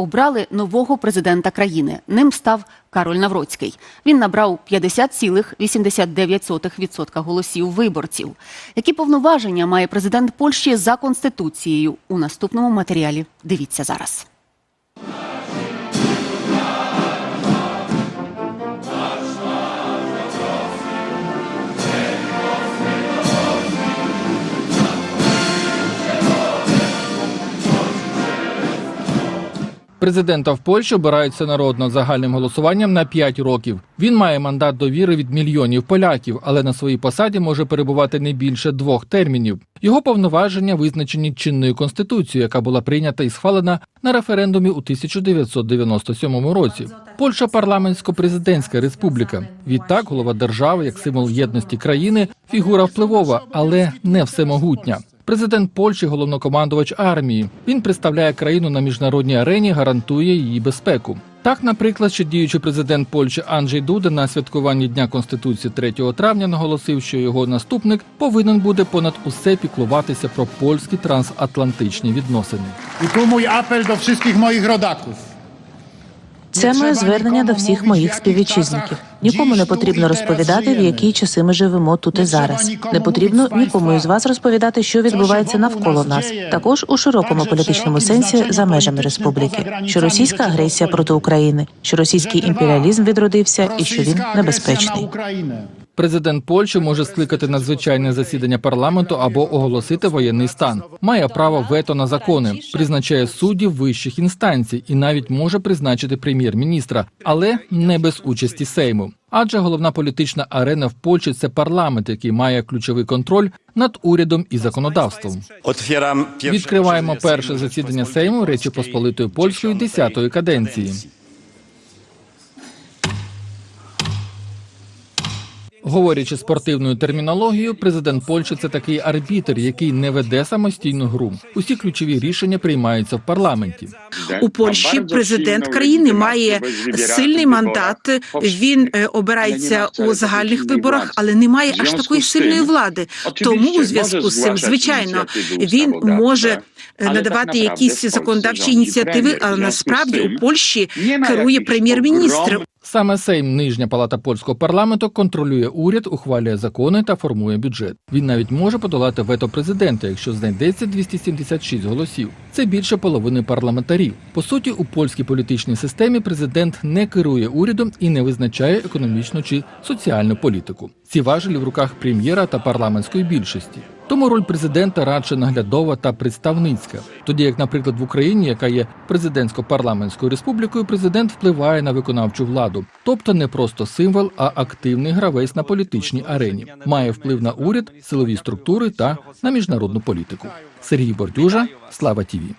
обрали нового президента країни. Ним став Кароль Навроцький. Він набрав 50,89% голосів виборців. Які повноваження має президент Польщі за конституцією? У наступному матеріалі дивіться зараз. Президента в Польщі обирають всенародно загальним голосуванням на 5 років. Він має мандат довіри від мільйонів поляків, але на своїй посаді може перебувати не більше двох термінів. Його повноваження визначені чинною конституцією, яка була прийнята і схвалена на референдумі у 1997 році. Польща парламентсько-президентська республіка. Відтак, голова держави, як символ єдності країни, фігура впливова, але не всемогутня. Президент Польщі, головнокомандувач армії. Він представляє країну на міжнародній арені, гарантує її безпеку. Так, наприклад, ще діючий президент Польщі Анджей Дуда на святкуванні Дня Конституції 3 травня наголосив, що його наступник повинен буде понад усе піклуватися про польські трансатлантичні відносини. I tu mój apel do wszystkich moich rodaków. Це моє звернення до всіх моїх співвітчизників. Нікому не потрібно розповідати, в які часи ми живемо тут і зараз. Не потрібно нікому із вас розповідати, що відбувається навколо нас, також у широкому політичному сенсі за межами республіки. Що російська агресія проти України, що російський імперіалізм відродився і що він небезпечний. Президент Польщі може скликати надзвичайне засідання парламенту або оголосити воєнний стан. Має право вето на закони, призначає суддів вищих інстанцій і навіть може призначити прем'єр-міністра, але не без участі Сейму. Адже головна політична арена в Польщі це парламент, який має ключовий контроль над урядом і законодавством. Відкриваємо перше засідання Сейму Речі Посполитої Польської 10-ї каденції. Говорячи спортивною термінологією, президент Польщі це такий арбітр, який не веде самостійну гру. Усі ключові рішення приймаються в парламенті. У Польщі президент країни має сильний мандат. Він е, обирається у загальних виборах, але не має аж такої сильної влади. Тому у зв'язку з цим, звичайно, він може е, надавати якісь законодавчі ініціативи, але насправді у Польщі керує прем'єр-міністр. Саме Сейм, нижня палата польського парламенту, контролює уряд, ухвалює закони та формує бюджет. Він навіть може подолати вето президента, якщо знайдеться 276 голосів. Це більше половини парламентарів. По суті, у польській політичній системі президент не керує урядом і не визначає економічну чи соціальну політику. Ці важелі в руках прем'єра та парламентської більшості. Тому роль президента радше наглядова та представницька. Тоді, як, наприклад, в Україні, яка є президентсько-парламентською республікою, президент впливає на виконавчу владу, тобто не просто символ, а активний гравець на політичній арені, має вплив на уряд, силові структури та на міжнародну політику. Сергій Бордюжа, Слава Тіві.